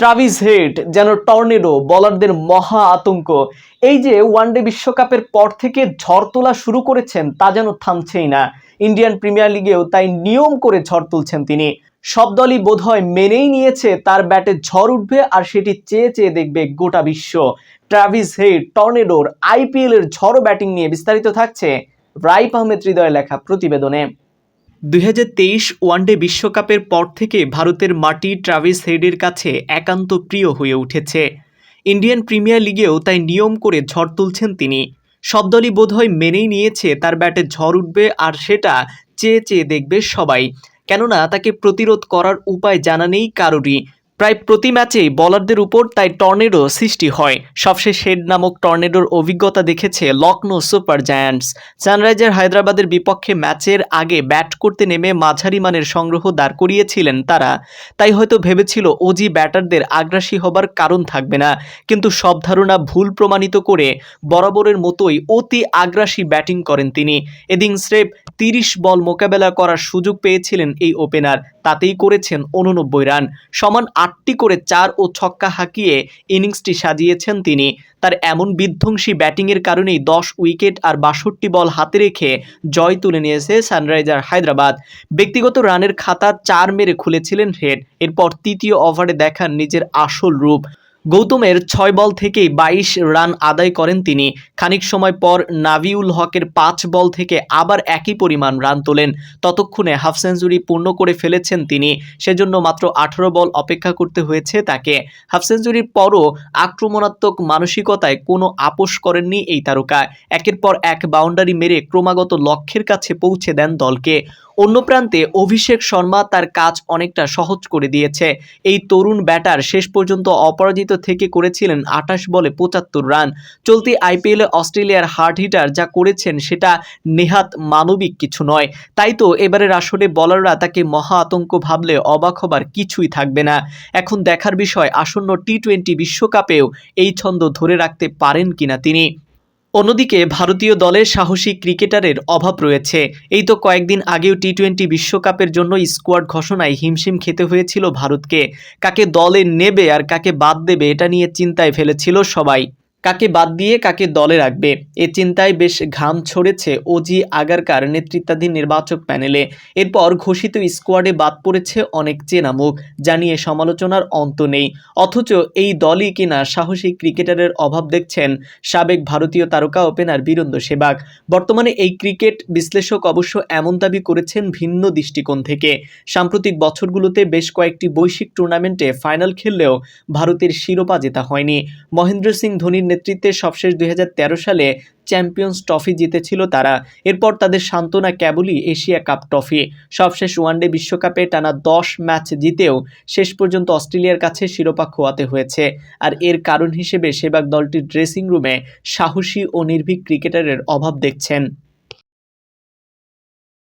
Travis Head, যেন tornado, বলারদের মহা আতঙ্ক। এই যে ওয়ানডে বিশ্বকাপের পর থেকে ঝড় তোলা শুরু করেছেন, তা যেন থামছেই না। ইন্ডিয়ান প্রিমিয়ার লিগেও তাই নিয়ম করে ঝড় তুলছেন তিনি। সব দলই বোধহয় মেনেই নিয়েছে, তার ব্যাটে ঝড় উঠবে আর সেটি চেয়ে চেয়ে দেখবে গোটা বিশ্ব। ট্রাভিস হেড, টর্নেডোর আইপিএল এর ঝড় ব্যাটিং নিয়ে বিস্তারিত থাকছে রাইপ আহমেদ হৃদয় লেখা প্রতিবেদনে। দুই ওয়ানডে বিশ্বকাপের পর থেকে ভারতের মাটি ট্রাভিস হেডের কাছে একান্ত প্রিয় হয়ে উঠেছে। ইন্ডিয়ান প্রিমিয়ার লিগেও তাই নিয়ম করে ঝড় তুলছেন তিনি। সব দলই বোধহয় মেনেই নিয়েছে, তার ব্যাটে ঝড় উঠবে আর সেটা চেয়ে চেয়ে দেখবে সবাই। কেননা তাকে প্রতিরোধ করার উপায় জানা নেই কারোরই। প্রায় প্রতি ম্যাচেই বলারদের উপর তাই টর্নেডো সৃষ্টি হয়। সবশেষ হেড নামক টর্নেডোর অভিজ্ঞতা দেখেছে লখনৌ সুপার জায়ান্টস। সানরাইজার হায়দ্রাবাদের বিপক্ষে ম্যাচের আগে ব্যাট করতে নেমে মাঝারি মানের সংগ্রহ দাঁড় করিয়েছিলেন তারা। তাই হয়তো ভেবেছিল ওজি ব্যাটারদের আগ্রাসী হবার কারণ থাকবে না। কিন্তু সব ধারণা ভুল প্রমাণিত করে বরাবরের মতোই অতি আগ্রাসী ব্যাটিং করেন তিনি। এদিন স্রেফ তিরিশ বল মোকাবেলা করার সুযোগ পেয়েছিলেন এই ওপেনার। তাতেই করেছেন উননব্বই রান। সমান আটটি করে চার ও ছক্কা হাঁকিয়ে ইনিংসটি সাজিয়েছেন তিনি। তার এমন বিধ্বংসী ব্যাটিংয়ের কারণেই দশ উইকেট আর বাষট্টি বল হাতে রেখে জয় তুলে নিয়েছে সানরাইজার হায়দ্রাবাদ। ব্যক্তিগত রানের খাতা চার মেরে খুলেছিলেন হেড। এরপর তৃতীয় ওভারে দেখান নিজের আসল রূপ। গৌতমের ছয় বল থেকেই বাইশ রান আদায় করেন তিনি। খানিক সময় পর নাভিউল হকের পাঁচ বল থেকে আবার একই পরিমাণ রান তোলেন। ততক্ষণে হাফ সেঞ্চুরি পূর্ণ করে ফেলেছেন তিনি। সেজন্য মাত্র আঠারো বল অপেক্ষা করতে হয়েছে তাকে। হাফ সেঞ্চুরির পরও আক্রমণাত্মক মানসিকতায় কোনো আপোষ করেননি এই তারকা। একের পর এক বাউন্ডারি মেরে ক্রমাগত লক্ষ্যের কাছে পৌঁছে দেন দলকে। অন্য প্রান্তে অভিষেক শর্মা তার কাজ অনেকটা সহজ করে দিয়েছে। এই তরুণ ব্যাটার শেষ পর্যন্ত অপরাজিত থেকে করেছিলেন আঠাশ বলে পঁচাত্তর রান। চলতি আইপিএলে অস্ট্রেলিয়ার হার্ড হিটার যা করেছেন সেটা নেহাত মানবিক কিছু নয়। তাই তো এবারের আসরে বলাররা তাকে মহা আতঙ্ক ভাবলে অবাক হবার কিছুই থাকবে না। এখন দেখার বিষয়, আসন্ন টি টোয়েন্টি বিশ্বকাপেও এই ছন্দ ধরে রাখতে পারেন কিনা তিনি। অন্যদিকে ভারতীয় দলের সাহসী ক্রিকেটারের অভাব রয়েছে। এই তো কয়েকদিন আগেও টি টোয়েন্টি বিশ্বকাপের জন্য স্কোয়াড ঘোষণায় হিমশিম খেতে হয়েছিল ভারতকে। কাকে দলে নেবে আর কাকে বাদ দেবে এটা নিয়ে চিন্তায় ফেলেছিল সবাই। কাকে বাদ দিয়ে কাকে দলে রাখবে? এ চিন্তায় বেশ ঘাম ছড়েছে ওজি আগারকার নেতৃত্বাধীন নির্বাচক প্যানেলে। এরপর ঘোষিত স্কোয়াডে বাদ পড়েছে অনেক চেনা মুখ জানিয়ে সমালোচনার অন্ত নেই। অথচ এই দলই কিনা সাহসী ক্রিকেটারের অভাব দেখছেন সাবেক ভারতীয় তারকা ওপেনার বীরেন্দ্র সেবাগ। বর্তমানে এই ক্রিকেট বিশ্লেষক অবশ্য এমন দাবি করেছেন ভিন্ন দৃষ্টিকোণ থেকে। সাম্প্রতিক বছরগুলোতে বেশ কয়েকটি বৈশ্বিক টুর্নামেন্টে ফাইনাল খেললেও ভারতের শিরোপা জেতা হয়নি। মহেন্দ্র সিং ধোনির নেতৃত্বে সবশেষ দুই হাজার তেরো সালে চ্যাম্পিয়ন্স ট্রফি জিতেছিল তারা। এরপর তাদের সান্ত্বনা কেবলই এশিয়া কাপ ট্রফি। সবশেষ ওয়ানডে বিশ্বকাপে টানা দশ ম্যাচ জিতেও শেষ পর্যন্ত অস্ট্রেলিয়ার কাছে শিরোপা খোয়াতে হয়েছে। আর এর কারণ হিসেবে সেবাগ দলটির ড্রেসিং রুমে সাহসী ও নির্ভীক ক্রিকেটারের অভাব দেখছেন।